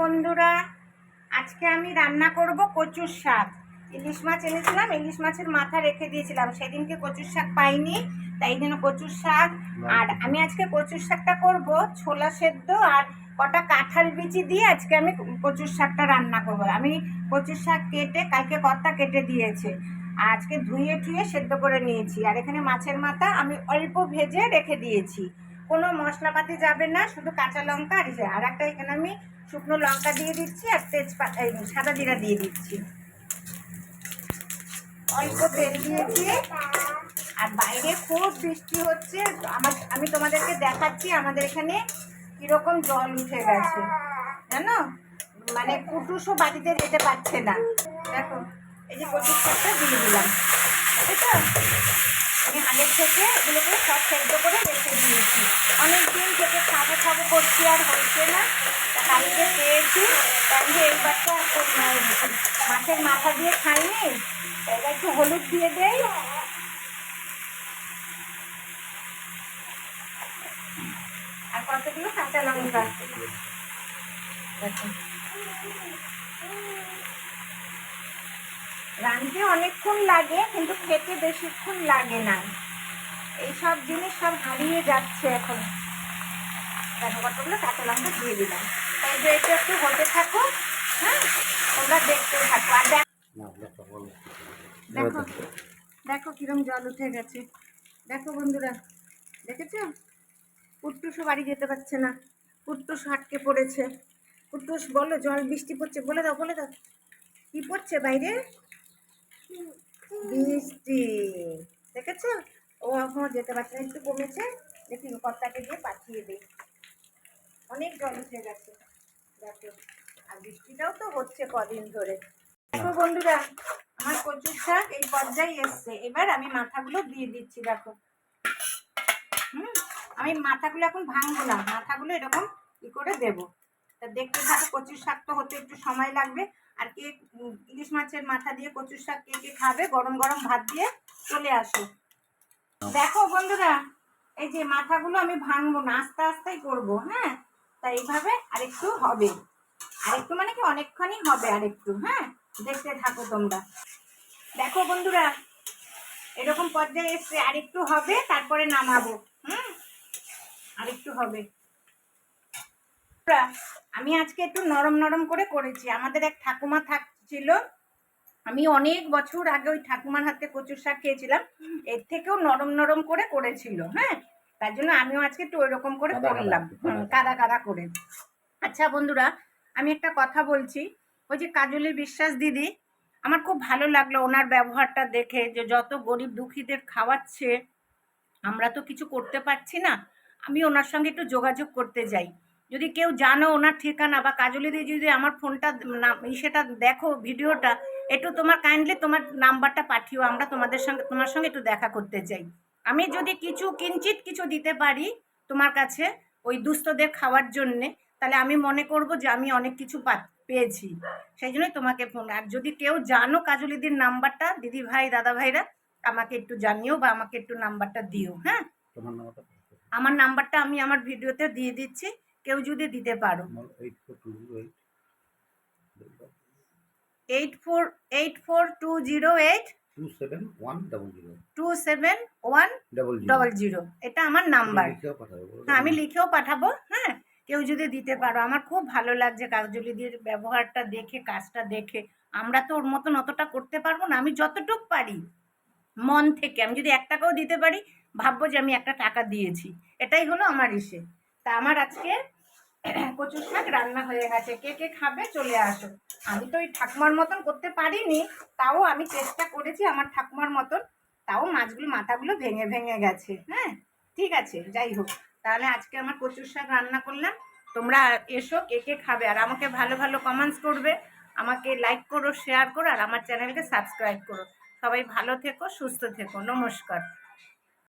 বন্ধুরা আজকে আমি রান্না করব কচুর শাক। ইলিশ মাছ এনেছিলাম ইলিশ মাছের মাথা রেখে দিয়েছিলাম। সেদিনকে কচুর শাক পাইনি তাই জন্য কচুর শাক। আর আমি আজকে কচুর শাকটা করব ছোলা সেদ্ধ আর কটা কাঁঠাল বিচি দিয়ে আজকে আমি কচুর শাকটা রান্না করব। আমি কচুর শাক কেটে কালকে কর্তা কেটে দিয়েছে। আর আজকে ধুয়ে টুয়ে সেদ্ধ করে নিয়েছি। আর এখানে মাছের মাথা আমি অল্প ভেজে রেখে দিয়েছি। কোনো মশলাপাতি যাবে না, শুধু কাঁচা লঙ্কা আর। আর একটা এখানে আমি শুকনো লঙ্কা দিয়ে দিচ্ছি আর তেজপাতা সাদা জিরা দিয়ে দিচ্ছি। অল্প তেল দিয়েছি আর বাইরে খুব বৃষ্টি হচ্ছে। আমার, আমি তোমাদেরকে দেখাচ্ছি আমাদের এখানে কীরকম জল উঠে গেছে। জানো? মানে কুটুসও বাড়িতে যেতে পারছে না। দেখো, এই যে কচুর দিয়ে দিলাম। আছে আমি আগের থেকে এগুলোকে সব সেদ্ধ করে রেখে দিয়েছি অনেক দিন থেকে খাব খাব করছি আর হচ্ছে না। কালকে পেয়েছি তাই যে এইবারটা মাছের মাথা দিয়ে খাইনি এবার একটু হলুদ দিয়ে দেই। আর কতগুলো? কাঁচা লঙ্কা। দেখো। রাঁধতে অনেকক্ষণ লাগে কিন্তু খেতে বেশিক্ষণ লাগে না। এই সব জিনিস সব হারিয়ে যাচ্ছে এখন। দেখো কতগুলো কাঁচা লঙ্কা দিয়ে দিলাম। তাই যে এটা একটু হতে থাকো হ্যাঁ তোমরা দেখতে থাকো। আর দেখ- দেখো দেখো কিরম জল উঠে গেছে। দেখো বন্ধুরা দেখেছ? কুট্টুসও বাড়ি যেতে পারছে না। কুট্টুস হাটকে পড়েছে। কুট্টুস বলো জল বৃষ্টি পড়ছে। বলে দাও বলে দাও। কি পড়ছে বাইরে? বৃষ্টি। দেখেছ? ও এখনও যেতে পারছে না, একটু কমেছে। দেখি কর্তাকে দিয়ে পাঠিয়ে দিই। অনেক জল উঠে গেছে। দেখো। আর বৃষ্টিটাও তো হচ্ছে কদিন ধরে। দেখো বন্ধুরা, আমার কচুর শাক এই পর্যায়ে এসছে। এবার আমি মাথাগুলো দিয়ে দিচ্ছি, দেখো। হুম? আমি মাথাগুলো এখন ভাঙবো না। মাথাগুলো এরকম ই করে দেবো। তা দেখতে থাকো কচুর শাক তো হতে একটু সময় লাগবে। আর কে ইলিশ মাছের মাথা দিয়ে কচুর শাক কে কে খাবে, গরম গরম ভাত দিয়ে চলে আসো। দেখো বন্ধুরা, এই যে মাথাগুলো আমি ভাঙবো না, আস্তে আস্তেই করব হ্যাঁ? তাই এইভাবে আরেকটু হবে। আরেকটু মানে কি অনেকক্ষণই হবে আরেকটু হ্যাঁ? দেখতে থাকো তোমরা। দেখো বন্ধুরা, এরকম পর্যায়ে এসছে আরেকটু হবে, তারপরে নামাবো, হুম? আরেকটু হবে। আমি আজকে একটু নরম নরম করে করেছি। আমাদের এক ঠাকুমা থাকছিল। আমি অনেক বছর আগে ওই ঠাকুমার হাতে কচুর শাক খেয়েছিলাম। এর থেকেও নরম নরম করে করেছিল হ্যাঁ? তার জন্য আমিও আজকে একটু ওইরকম করে করলাম। কাদা কাদা। করে। আচ্ছা বন্ধুরা আমি একটা কথা বলছি। ওই যে কাজলি বিশ্বাস দিদি আমার খুব ভালো লাগল ওনার ব্যবহারটা দেখে যে যত গরিব দুঃখীদের খাওয়াচ্ছে আমরা তো কিছু করতে পারছি না। আমি ওনার সঙ্গে একটু যোগাযোগ করতে যাই যদি কেউ জানো ওনার ঠিকানা বা কাজলি দিয়ে যদি আমার ফোনটা সেটা দেখো ভিডিওটা একটু তোমার কাইন্ডলি তোমার নাম্বারটা পাঠিও আমরা তোমাদের সঙ্গে তোমার সঙ্গে একটু দেখা করতে চাই। আমি যদি কিছু কিঞ্চিত কিছু দিতে পারি তোমার কাছে ওই দুস্থদের খাওয়ার জন্যে তাহলে আমি মনে করব যে আমি অনেক কিছু পা- পেয়েছি। সেই জন্যই তোমাকে ফোন আর যদি কেউ জানো কাজলিদির নাম্বারটা দিদি ভাই দাদা ভাইরা আমাকে একটু জানিও বা আমাকে একটু নাম্বারটা দিও হ্যাঁ? আমার নাম্বারটা আমি আমার ভিডিওতে দিয়ে দিচ্ছি। কেউ যদি দিতে পারো। Eight four eight four two zero eight two seven one double zero এটা আমার নাম্বার হ্যাঁ আমি লিখেও পাঠাবো হ্যাঁ। কেউ যদি দিতে পারো আমার খুব ভালো লাগছে কাজলিদির ব্যবহারটা দেখে কাজটা দেখে। আমরা তো ওর মতন অতটা করতে পারব না আমি যতটুক পারি। মন থেকে আমি যদি এক টাকাও দিতে পারি ভাববো যে আমি একটা টাকা দিয়েছি। এটাই হলো আমার ইসে। তা আমার আজকে কচুর শাক রান্না হয়ে গেছে। কে কে খাবে চলে আসো। আমি তো ওই ঠাকুমার মতন করতে পারিনি, তাও আমি চেষ্টা করেছি আমার ঠাকুমার মতন। তাও মাছগুলো, মাথাগুলো ভেঙে ভেঙে গেছে। হ্যাঁ ঠিক আছে, যাই হোক। তাহলে আজকে আমার কচুর শাক রান্না করলাম। তোমরা এসো, কে কে খাবে, আর আমাকে ভালো ভালো কমেন্টস করবে। আমাকে লাইক করো শেয়ার করো, আর আমার চ্যানেলকে সাবস্ক্রাইব করো। সবাই ভালো থেকো, সুস্থ থেকো। নমস্কার।